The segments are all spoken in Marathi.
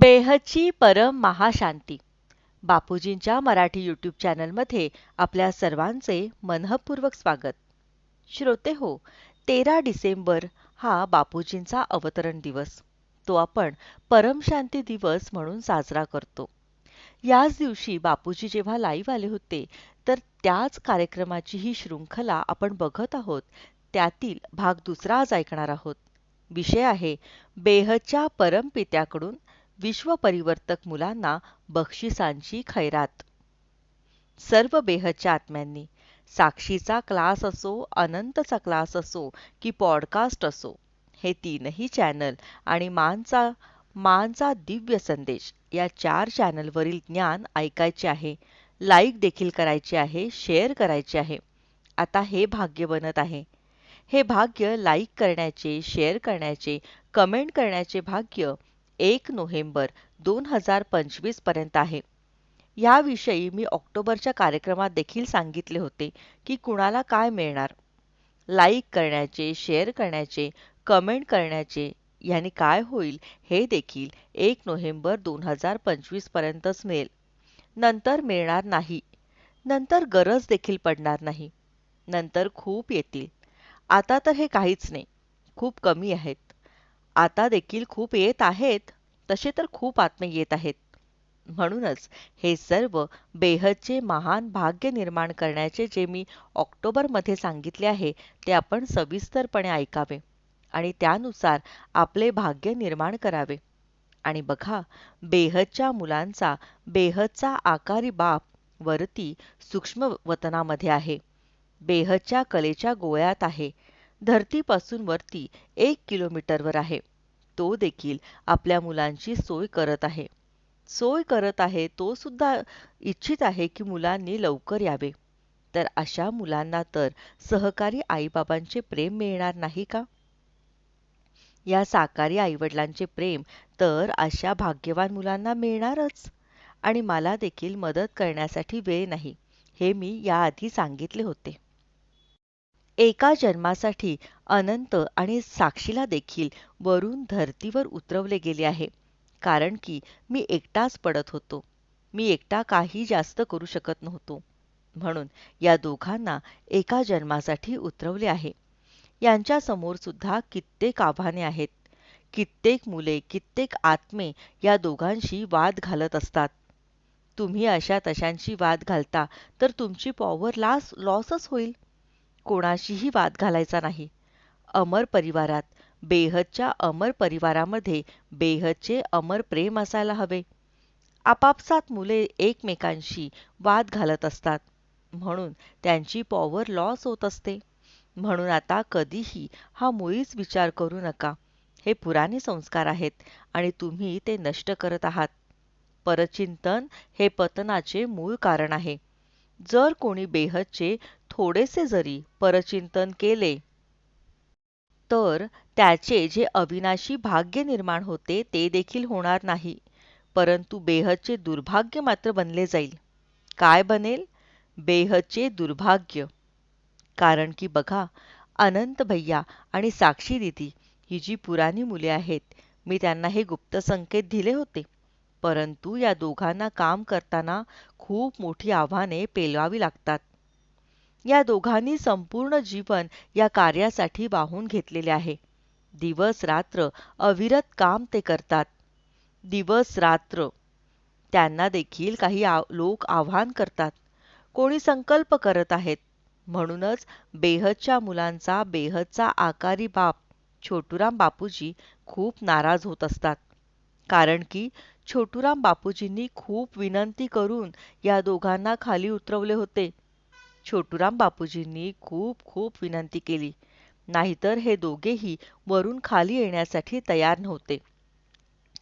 बेहची परम महाशांती. बापूजींच्या मराठी यूट्यूब चॅनलमध्ये आपल्या सर्वांचे मनःपूर्वक स्वागत. श्रोते हो तेरा डिसेंबर हा बापूजींचा अवतरण दिवस. तो आपण परमशांती दिवस म्हणून साजरा करतो. याच दिवशी बापूजी जेव्हा लाईव्ह आले होते तर त्याच कार्यक्रमाची ही शृंखला आपण बघत आहोत. त्यातील भाग दुसरा आज ऐकणार आहोत. विषय आहे बेहच्या परमपित्याकडून विश्वपरिवर्तक मुलांना बक्षिसांची खैरात. सर्व बेहदच्या आत्म्यांनी साक्षीचा क्लास असो अनंतचा क्लास असो की पॉडकास्ट असो हे तीनही चॅनल आणि मानचा मानचा दिव्य संदेश या चार चॅनलवरील ज्ञान ऐकायचे आहे लाईक देखील करायचे आहे शेअर करायचे आहे. आता हे भाग्य बनत आहे. हे भाग्य लाईक करण्याचे शेअर करण्याचे कमेंट करण्याचे भाग्य एक नोव्हेंबर दोन हजार पंचवीसपर्यंत आहे. याविषयी मी ऑक्टोबरच्या कार्यक्रमात देखील सांगितले होते की कुणाला काय मिळणार. लाईक करण्याचे शेअर करण्याचे कमेंट करण्याचे याने काय होईल हे देखील एक नोव्हेंबर दोन हजार पंचवीस पर्यंतच मिळेल. नंतर मिळणार नाही. नंतर गरज देखील पडणार नाही. नंतर खूप येतील. आता तर हे काहीच नाही. खूप कमी आहेत. आता देखील खूप येत आहेत तसे तर खूप आत्मे येत आहेत. म्हणूनच हे सर्व बेहदचे महान भाग्य निर्माण करण्याचे जे मी ऑक्टोबरमध्ये सांगितले आहे ते आपण सविस्तरपणे ऐकावे आणि त्यानुसार आपले भाग्य निर्माण करावे. आणि बघा बेहदच्या मुलांचा बेहदचा आकारी बाप वरती सूक्ष्म वतनामध्ये आहे. बेहदच्या कलेच्या गोळ्यात आहे. धरतीपासून वरती एक किलोमीटरवर आहे. तो देखील आपल्या मुलांची सोय करत आहे. सोय करत आहे तो सुद्धा इच्छित आहे की मुलांनी लवकर यावे. तर अशा मुलांना तर सहकारी आईबाबांचे प्रेम मिळणार नाही का? या साकारी आईवडिलांचे प्रेम तर अशा भाग्यवान मुलांना मिळणारच. आणि मला देखील मदत करण्यासाठी वेळ नाही हे मी याआधी सांगितले होते. एका जन्मासाठी अनंत आणि साक्षीला देखील वरून धर्तीवर उतरवले गेले आहे. कारण की मी एकटाच पडत होतो. मी एकटा काही जास्त करू शकत नव्हतो. म्हणून या दोघांना एका जन्मासाठी उतरवले आहे. यांच्या समोर सुद्धा कित्येक आव्हाने आहेत. कित्येक मुले कित्येक आत्मे या दोघांशी वाद घालत असतात. तुम्ही अशा तशांशी वाद घालता तर तुमची पॉवर लास लॉसच होईल. कोणाशीही वाद घालायचा नाही. अमर परिवारात बेहदच्या अमर परिवारामध्ये बेहदचे अमर प्रेम असायला हवे. आपापसात मुले एकमेकांशी वाद घालत असतात. म्हणून त्यांची पॉवर लॉस होत असते. म्हणून आता कधीही हा मुळीच विचार करू नका. हे पुराणे संस्कार आहेत आणि तुम्ही ते नष्ट करत आहात. परचिंतन हे पतनाचे मूळ कारण आहे. जर कोणी बेहदचे थोडेसे जरी परचिंतन केले तर त्याचे जे अविनाशी भाग्य निर्माण होते ते देखील होणार नाही परंतु बेहदचे दुर्भाग्य मात्र बनले जाईल. काय बनेल? बेहदचे दुर्भाग्य. कारण की बघा अनंत भैया आणि साक्षी दिदी ही जी पुराणी मुले आहेत मी त्यांना हे गुप्त संकेत दिले होते. परंतु या दोघांना काम करताना खूप मोठी आव्हाने पेलवावी लागतात. या दोघांनी संपूर्ण जीवन या कार्यासाठी वाहून घेतलेले आहे. दिवस रात्र अविरत काम ते करतात. दिवस रात्र. त्यांना देखील काही लोक आव्हान करतात. कोणी संकल्प करत आहेत. म्हणूनच बेहदच्या मुलांचा बेहदचा आकारी बाप छोटूराम बापूजी खूप नाराज होत असतात. कारण की छोटूराम बापूजींनी खूप विनंती करून या दोघांना खाली उतरवले होते. छोटूराम बापूजींनी खूप खूप विनंती केली. नाहीतर हे दोघेही वरून खाली येण्यासाठी तयार नव्हते.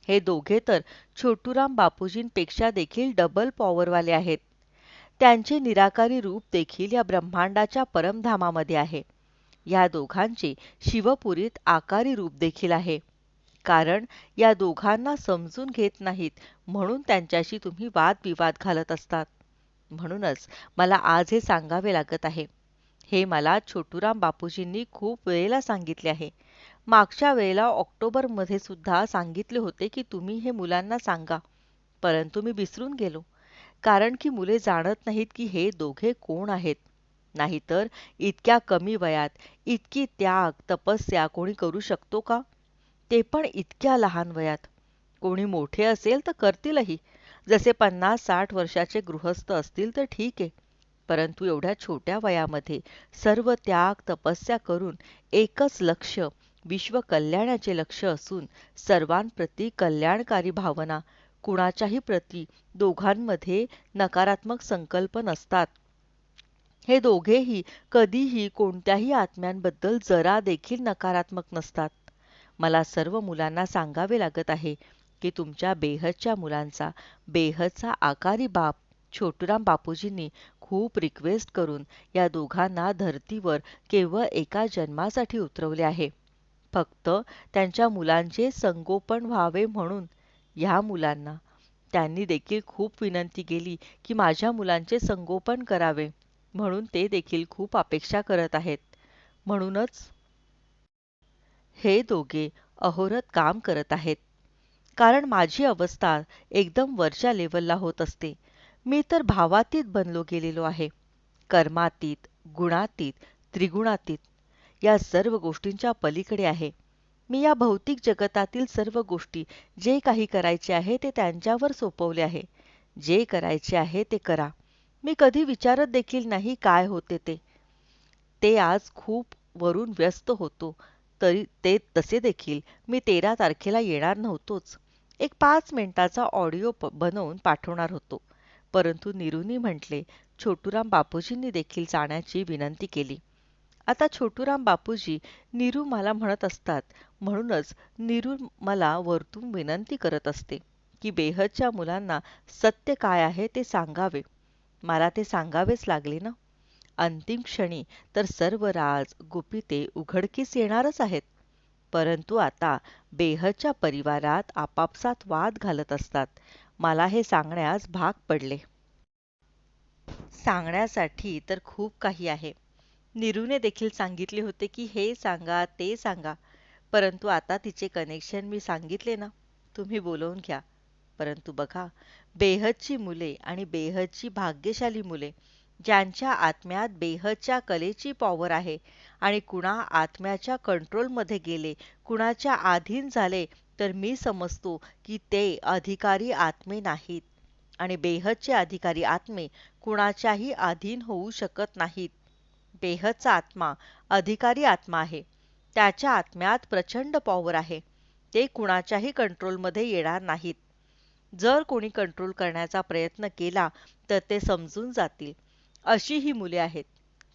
हे दोघे तर छोटूराम बापूजींपेक्षा देखील डबल पॉवरवाले आहेत. त्यांचे निराकारी रूप देखील या ब्रह्मांडाच्या परमधामामध्ये आहे. या दोघांचे शिवपुरीत आकारी रूप देखील आहे. कारण या दोघांना समजून घेत नाहीत म्हणून त्यांच्याशी तुम्ही वादविवाद घालत असतात. म्हणूनच मला आज हे सांगावे लागत आहे. हे मला छोटूराम बापूजींनी खूप वेळेला सांगितले आहे. मागच्या वेळेला ऑक्टोबरमध्ये सुद्धा सांगितले होते की तुम्ही हे मुलांना सांगा. परंतु मी विसरून गेलो. कारण की मुले जाणत नाहीत की हे दोघे कोण आहेत. नाहीतर इतक्या कमी वयात इतकी त्याग तपस्या कोणी करू शकतो का? ते पण इतक्या लहान वयात. कोणी मोठे असेल तर करतीलही. जसे पन्नास साठ वर्षाचे गृहस्थ असतील तर ठीक आहे. परंतु एवढ्या छोट्या वयामध्ये सर्व त्याग तपस्या करून एकच लक्ष विश्व कल्याणाचे लक्ष असून सर्वांप्रती कल्याणकारी भावना कुणाच्याही प्रती दोघांमध्ये नकारात्मक संकल्प नसतात. हे दोघेही कधीही कोणत्याही आत्म्यांबद्दल जरा देखील नकारात्मक नसतात. मला सर्व मुलांना सांगावे लागत आहे की तुमच्या बेहदच्या मुलांचा बेहदचा आकारी बाप छोटूराम बापूजींनी खूप रिक्वेस्ट करून या दोघांना धर्तीवर केवळ एका जन्मासाठी उतरवले आहे. फक्त त्यांच्या मुलांचे संगोपन व्हावे म्हणून ह्या मुलांना. त्यांनी देखील खूप विनंती केली की माझ्या मुलांचे संगोपन करावे म्हणून ते देखील खूप अपेक्षा करत आहेत. म्हणूनच हे दोघे अहोरत काम करत आहेत. कारण माझी अवस्था एकदम वरच्या लेवलला होत असते. मी तर भावातीत बनलो गेलेलो आहे. कर्मातीत गुणातीत त्रिगुणातीत. या सर्व गोष्टींच्या पलीकडे आहे. मी या भौतिक जगतातील सर्व गोष्टी जे काही करायचे आहे ते त्यांच्यावर सोपवले आहे. जे करायचे आहे ते करा. मी कधी विचारत देखील नाही काय होते ते. ते आज खूप वरून व्यस्त होतो. तरी ते तसे देखील मी तेरा तारखेला येणार नव्हतोच. एक पाच मिनिटाचा ऑडिओ बनवून पाठवणार होतो. परंतु निरुनी म्हटले छोटूराम बापूजींनी देखील जाण्याची विनंती केली. आता छोटूराम बापूजी नीरू मला म्हणत असतात. म्हणूनच नीरू मला वरतून विनंती करत असते की बेहदच्या मुलांना सत्य काय आहे ते सांगावे. मला ते सांगावेच लागले ना? अंतिम क्षणी तर सर्व राज गुपिते उघडकीस येणारच आहेत. परंतु आता बेहदच्या परिवारात आपापसात वाद घालत असतात. मला हे सांगण्यास भाग पडले. सांगण्यासाठी तर खूप काही आहे. निरूने देखील सांगितले होते की हे सांगा ते सांगा. परंतु आता तिचे कनेक्शन मी सांगितले ना तुम्ही बोलवून घ्या. परंतु बघा बेहदची मुले आणि बेहदची भाग्यशाली मुले ज्यांच्या आत्म्यात बेहदच्या कलेची पॉवर आहे. आणि कुणा आत्म्याच्या कंट्रोलमध्ये गेले कुणाच्या अधीन झाले तर मी समजतो की ते अधिकारी आत्मे नाहीत. आणि बेहदचे अधिकारी आत्मे कुणाच्याही अधीन होऊ शकत नाहीत. बेहदचा आत्मा अधिकारी आत्मा आहे. त्याच्या आत्म्यात प्रचंड पॉवर आहे. ते कुणाच्याही कंट्रोलमध्ये येणार नाहीत. जर कोणी कंट्रोल करण्याचा प्रयत्न केला तर ते समजून जातील. अशी ही मुले आहेत.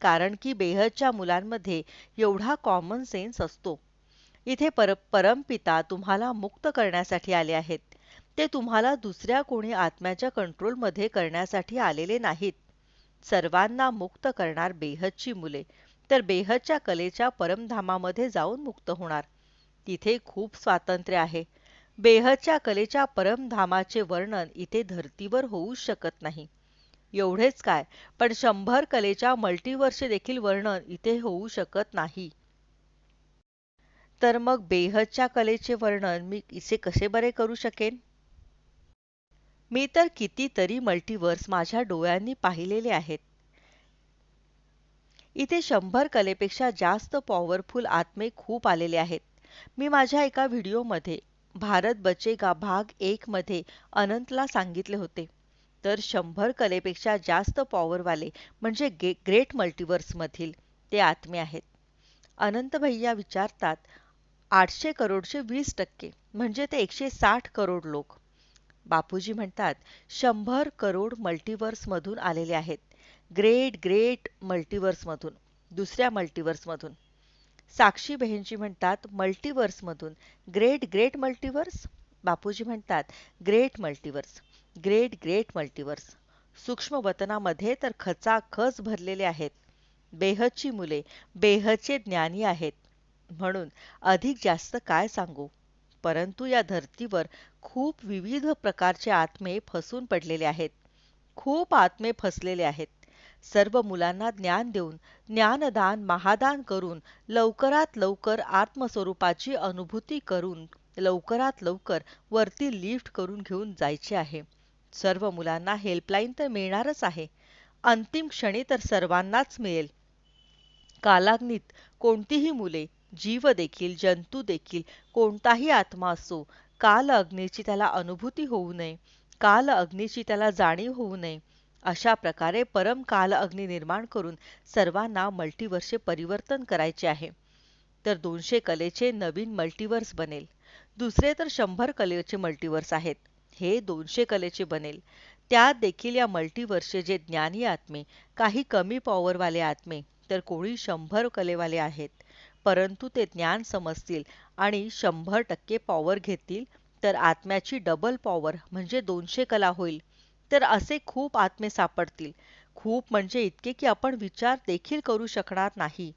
कारण की बेहदच्या मुलांमध्ये एवढा कॉमन सेन्स असतो. इथे पर परमपिता तुम्हाला मुक्त करण्यासाठी आले आहेत. ते तुम्हाला दुसऱ्या कोणी आत्म्याच्या कंट्रोलमध्ये करण्यासाठी आलेले नाहीत. सर्वांना मुक्त करणार बेहदची मुले तर बेहदच्या कलेच्या परमधामामध्ये जाऊन मुक्त होणार. तिथे खूप स्वातंत्र्य आहे. बेहदच्या कलेच्या परमधामाचे वर्णन इथे धर्तीवर होऊ शकत नाही. एवढेच काय? पण शंभर कलेच्या मल्टीवर्षे देखील वर्णन इथे होऊ शकत नाही. तर मग बेहदच्या कलेचे वर्णन मी इसे कसे बरे करू शकेन? मी तर कितीतरी मल्टिवर्स माझ्या डोळ्यांनी पाहिलेले आहेत. इथे शंभर कलेपेक्षा जास्त पॉवरफुल आत्मे खूप आलेले आहेत. मी माझ्या एका व्हिडिओमध्ये भारत बचेगा भाग एक मध्ये अनंतला सांगितले होते. तर शंभर कलेपेक्षा जास्त पॉवरवाले म्हणजे गे ग्रेट मल्टिवर्समधील ते आत्मे आहेत. अनंत भैया विचारतात आठशे करोडचे वीस टक्के म्हणजे ते एकशे साठ करोड लोक. बापूजी म्हणतात शंभर करोड मल्टिवर्समधून आलेले आहेत. ग्रेट ग्रेट मल्टिवर्समधून दुसऱ्या मल्टिवर्समधून साक्षी बहिणजी म्हणतात मल्टिवर्समधून ग्रेट ग्रेट मल्टिवर्स बापूजी म्हणतात great multiverse great great multiverse. सूक्ष्म वतनामध्ये तर खचाखच भरलेले आहेत. बेहदची मुले बेहदचे ज्ञानी आहेत. म्हणून अधिक जास्त काय सांगू? परंतु या धर्तीवर खूप विविध प्रकारचे आत्मे फसून पडलेले आहेत. खूप आत्मे फसलेले आहेत. सर्व मुलांना ज्ञान देऊन ज्ञानदान महादान करून लवकरात लवकर आत्मस्वरूपाची अनुभूती करून लवकरात लवकर वरती लिफ्ट करून घेऊन जायचे आहे. सर्व मुलांना हेल्पलाईन तर मिळणारच आहे. अंतिम क्षणी तर सर्वांनाच मिळेल. कालाग्नीत कोणतीही मुले जीव देखील जंतू देखील कोणताही आत्मा असो काल अग्नीची त्याला अनुभूती होऊ नये काल अग्नीची त्याला जाणीव होऊ नये अशा प्रकारे परम काल अग्नी निर्माण करून सर्वांना मल्टिवर्सचे परिवर्तन करायचे आहे. तर दोनशे कलेचे नवीन मल्टिवर्स बनेल. दुसरे तर शंभर कलेचे मल्टिवर्स आहेत. हे दोनशे कलेचे बनेल. त्यात देखील या मल्टीवर्सचे जे ज्ञानी आत्मे काही कमी पॉवरवाले आत्मे तर कोणी शंभर कलेवाले आहेत. परंतु ते ज्ञान समजतील आणि शंभर टक्के पॉवर घेतील तर आत्म्याची डबल पॉवर म्हणजे दोनशे कला होईल. तर असे खूप आत्मे सापडतील. खूप म्हणजे इतके की आपण विचार देखील करू शकणार नाही.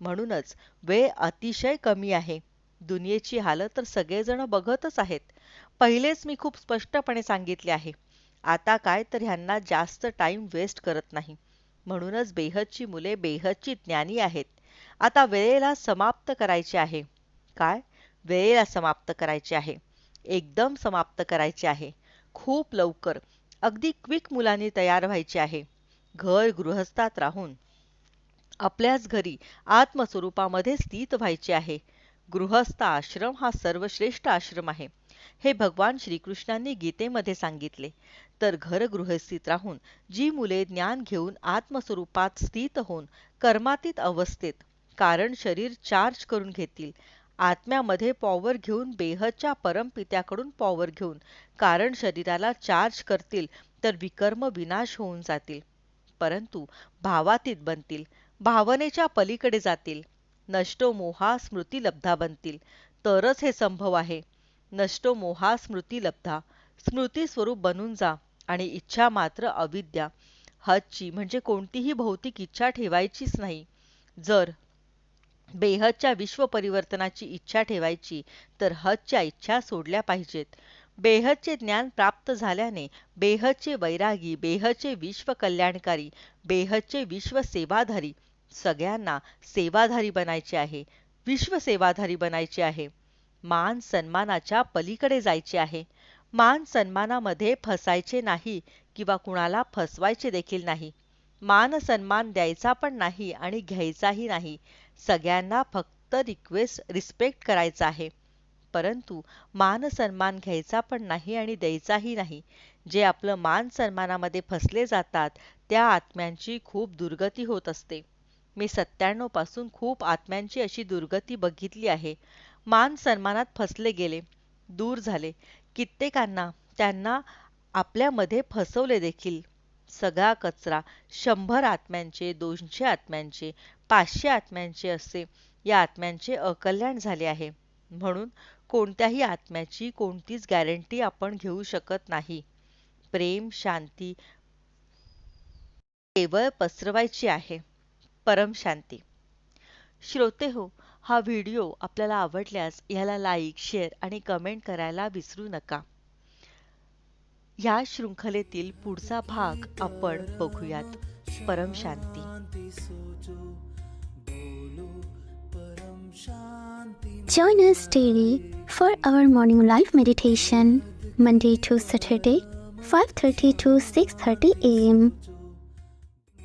म्हणूनच वेळ अतिशय कमी आहे. दुनियेची हालत तर सगळेजण बघतच आहेत. पहिलेच मी खूप स्पष्टपणे सांगितले आहे. आता काय तर ह्यांना जास्त टाइम वेस्ट करत नाही. म्हणूनच बेहदची मुले बेहदची ज्ञानी आहेत. आता वेळेला समाप्त करायचे आहे. काय? वेळेला समाप्त करायचे आहे. एकदम समाप्त करायचे आहे. खूप लवकर. अगदी क्विक मुलांनी तयार व्हायचे आहे. घर गृहस्थात राहून. आपल्याच घरी आत्मस्वरूपामध्ये स्थित व्हायचे आहे. गृहस्थ आश्रम हा सर्वश्रेष्ठ आश्रम आहे. हे भगवान श्रीकृष्णांनी गीतेमध्ये सांगितले. तर घर गृहस्थीत राहून जी मुले ज्ञान घेऊन आत्मस्वरूपात स्थित होऊन कर्मातीत अवस्थेत कारण शरीर चार्ज करून घेतील. आत्म्यामध्ये पॉवर घेऊन बेहदच्या परमपित्याकडून पॉवर घेऊन कारण शरीराला चार्ज करतील तर विकर्म विनाश होऊन जातील. परंतु भावातीत बनतील. भावनेच्या पलीकडे जातील. नष्टो मोहा स्मृती लब्धा बनतील. तरच हे संभव आहे. नष्टो मोहा स्मृती लब्धा स्मृती स्वरूप बनून जा आणि इच्छा मात्र अविद्या. हजची म्हणजे कोणतीही भौतिक इच्छा ठेवायचीच नाही. जर बेहदच्या विश्व परिवर्तनाची इच्छा ठेवायची तर हजच्या इच्छा सोडल्या पाहिजेत. बेहदचे ज्ञान प्राप्त झाल्याने बेहदचे वैरागी बेहदचे विश्व कल्याणकारी बेहदचे विश्व सेवाधारी सगळ्यांना सेवाधारी बनायचे आहे. विश्व सेवाधारी बनायचे आहे. मान सन्मानाच्या पलीकडे जायचे आहे. मान सन्मानामध्ये फसायचे नाही किंवा कुणाला फसवायचे देखील नाही. मान सन्मान द्यायचा पण नाही आणि घ्यायचाही नाही. सगळ्यांना फक्त रिक्वेस्ट रिस्पेक्ट करायचा आहे. परंतु मान सन्मान घ्यायचा पण नाही आणि द्यायचाही नाही. जे आपलं मान सन्मानामध्ये फसले जातात त्या आत्म्यांची खूप दुर्गती होत असते. मी सत्त्याण्णवपासून खूप आत्म्यांची अशी दुर्गती बघितली आहे. मान सन्मानात फसले गेले दूर झाले. कित्येकांना त्यांना आपल्यामध्ये फसवले देखील. सगळा कचरा शंभर आत्म्यांचे दोनशे आत्म्यांचे पाचशे आत्म्यांचे असे या आत्म्यांचे अकल्याण झाले आहे. म्हणून कोणत्याही आत्म्याची कोणतीच गॅरंटी आपण घेऊ शकत नाही. प्रेम शांती केवळ पसरवायची आहे. परम शांती. श्रोते हो हा व्हिडिओ आपल्याला आवडल्यास याला लाईक शेअर आणि कमेंट करायला विसरू नका. या शृंखलेतील पुढचा भाग आपण बघूयात. परम शांती. Join us daily for our morning live meditation, Monday to Saturday, 5:30 to 6:30 a.m.